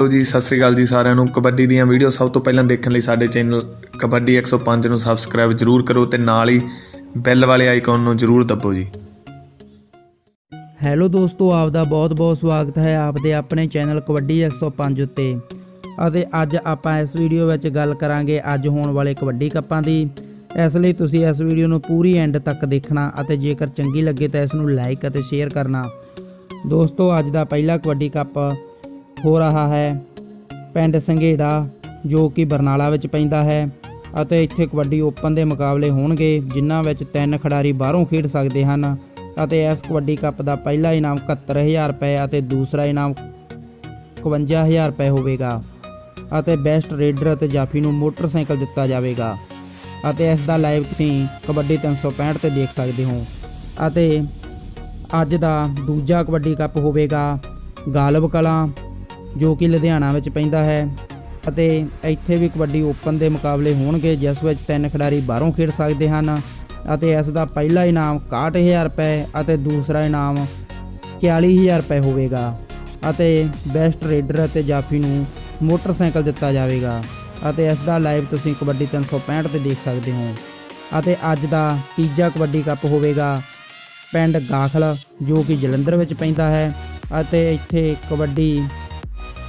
ਲੋ ਜੀ, ਸਤਿ ਸ੍ਰੀ ਅਕਾਲ ਜੀ ਸਾਰਿਆਂ ਨੂੰ। ਕਬੱਡੀ ਦੀਆਂ ਵੀਡੀਓ ਸਭ ਤੋਂ ਪਹਿਲਾਂ ਦੇਖਣ ਲਈ ਸਾਡੇ ਚੈਨਲ ਕਬੱਡੀ 105 ਨੂੰ ਸਬਸਕ੍ਰਾਈਬ ਜਰੂਰ ਕਰੋ ਤੇ ਨਾਲ ਹੀ ਬੈਲ ਵਾਲੇ ਆਈਕਨ ਨੂੰ ਜਰੂਰ ਦਬੋ ਜੀ। ਹੈਲੋ ਦੋਸਤੋ ਆਪ ਦਾ ਬਹੁਤ-ਬਹੁਤ ਸਵਾਗਤ ਹੈ ਆਪ ਦੇ ਆਪਣੇ ਚੈਨਲ ਕਬੱਡੀ 105 ਉੱਤੇ। ਅਤੇ ਅੱਜ ਆਪਾਂ ਇਸ ਵੀਡੀਓ ਵਿੱਚ ਗੱਲ ਕਰਾਂਗੇ ਅੱਜ ਹੋਣ ਵਾਲੇ ਕਬੱਡੀ ਕੱਪਾਂ ਦੀ। ਇਸ ਲਈ ਤੁਸੀਂ ਇਸ ਵੀਡੀਓ ਨੂੰ ਪੂਰੀ ਐਂਡ ਤੱਕ ਦੇਖਣਾ ਅਤੇ ਜੇਕਰ ਚੰਗੀ ਲੱਗੇ ਤਾਂ ਇਸ ਨੂੰ ਲਾਈਕ ਅਤੇ ਸ਼ੇਅਰ ਕਰਨਾ। ਦੋਸਤੋ, ਅੱਜ ਦਾ ਪਹਿਲਾ ਕਬੱਡੀ ਕੱਪ ਹੋ ਰਿਹਾ ਹੈ। ਪਿੰਡ ਸੰਘੇੜਾ, ਜੋ ਕਿ ਬਰਨਾਲਾ ਵਿੱਚ ਪੈਂਦਾ ਹੈ ਅਤੇ ਇੱਥੇ ਕਬੱਡੀ ਓਪਨ ਦੇ ਮੁਕਾਬਲੇ ਹੋਣਗੇ, ਜਿਨ੍ਹਾਂ ਵਿੱਚ ਤਿੰਨ ਖਿਡਾਰੀ ਬਾਹਰੋਂ ਖੇਡ ਸਕਦੇ ਹਨ ਅਤੇ ਇਸ ਕਬੱਡੀ ਕੱਪ ਦਾ ਪਹਿਲਾ ਇਨਾਮ 71000 ਰੁਪਏ ਅਤੇ ਦੂਸਰਾ ਇਨਾਮ 51000 ਰੁਪਏ ਹੋਵੇਗਾ ਅਤੇ ਬੈਸਟ ਰੇਡਰ ਅਤੇ ਜਾਫੀ ਨੂੰ ਮੋਟਰਸਾਈਕਲ ਦਿੱਤਾ ਜਾਵੇਗਾ ਅਤੇ ਇਸ ਦਾ ਲਾਈਵ ਤੁਸੀਂ ਕਬੱਡੀ 365 ਤੇ ਦੇਖ ਸਕਦੇ ਹੋ ਅਤੇ ਅੱਜ ਦਾ ਦੂਜਾ ਕਬੱਡੀ ਕੱਪ ਹੋਵੇਗਾ ਗਾਲਬ ਕਲਾਂ ਜੋ ਕਿ ਲੁਧਿਆਣਾ ਵਿੱਚ ਪੈਂਦਾ ਹੈ। ਅਤੇ ਇੱਥੇ ਵੀ ਕਬੱਡੀ ਓਪਨ ਦੇ ਮੁਕਾਬਲੇ ਹੋਣਗੇ, ਜਿਸ ਵਿੱਚ ਤਿੰਨ ਖਿਡਾਰੀ ਬਾਹਰੋਂ ਖੇਡ ਸਕਦੇ ਹਨ। ਅਤੇ ਇਸ ਦਾ ਪਹਿਲਾ ਇਨਾਮ 61000 ਰੁਪਏ ਅਤੇ ਦੂਸਰਾ ਇਨਾਮ 41000 ਰੁਪਏ ਹੋਵੇਗਾ। ਅਤੇ ਬੈਸਟ ਰੇਡਰ ਅਤੇ ਜਾਫੀ ਨੂੰ ਮੋਟਰਸਾਈਕਲ ਦਿੱਤਾ ਜਾਵੇਗਾ। ਅਤੇ ਇਸ ਦਾ ਲਾਈਵ ਤੁਸੀਂ ਕਬੱਡੀ 365 ਤੇ ਦੇਖ ਸਕਦੇ ਹੋ। ਅਤੇ ਅੱਜ ਦਾ ਤੀਜਾ ਕਬੱਡੀ ਕੱਪ ਹੋਵੇਗਾ ਪਿੰਡ ਗਾਖਲ, ਜੋ ਕਿ ਜਲੰਧਰ ਵਿੱਚ ਪੈਂਦਾ ਹੈ। ਅਤੇ ਇੱਥੇ ਕਬੱਡੀ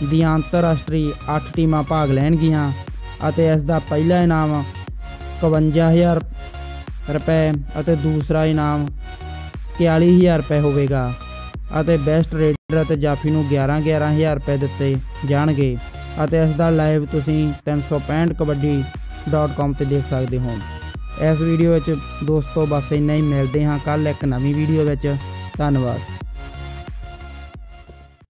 ਦੀਆਂ ਅੰਤਰਰਾਸ਼ਟਰੀ 8 ਟੀਮਾਂ ਭਾਗ ਲੈਣਗੀਆਂ ਅਤੇ ਇਸ ਦਾ ਪਹਿਲਾ ਇਨਾਮ 51000 ਰੁਪਏ ਅਤੇ ਦੂਸਰਾ ਇਨਾਮ 41000 ਰੁਪਏ ਹੋਵੇਗਾ ਅਤੇ ਬੈਸਟ ਰੇਡਰ ਅਤੇ ਜਾਫੀ ਨੂੰ 11 11000 ਰੁਪਏ ਦਿੱਤੇ ਜਾਣਗੇ ਅਤੇ ਇਸ ਦਾ ਲਾਈਵ ਤੁਸੀਂ 365 ਕਬੱਡੀ.com ਤੇ ਦੇਖ ਸਕਦੇ ਹੋ। ਇਸ ਵੀਡੀਓ ਵਿੱਚ ਦੋਸਤੋ ਬਸ ਇੰਨਾ ਹੀ। ਮਿਲਦੇ ਹਾਂ ਕੱਲ ਇੱਕ ਨਵੀਂ ਵੀਡੀਓ ਵਿੱਚ। ਧੰਨਵਾਦ।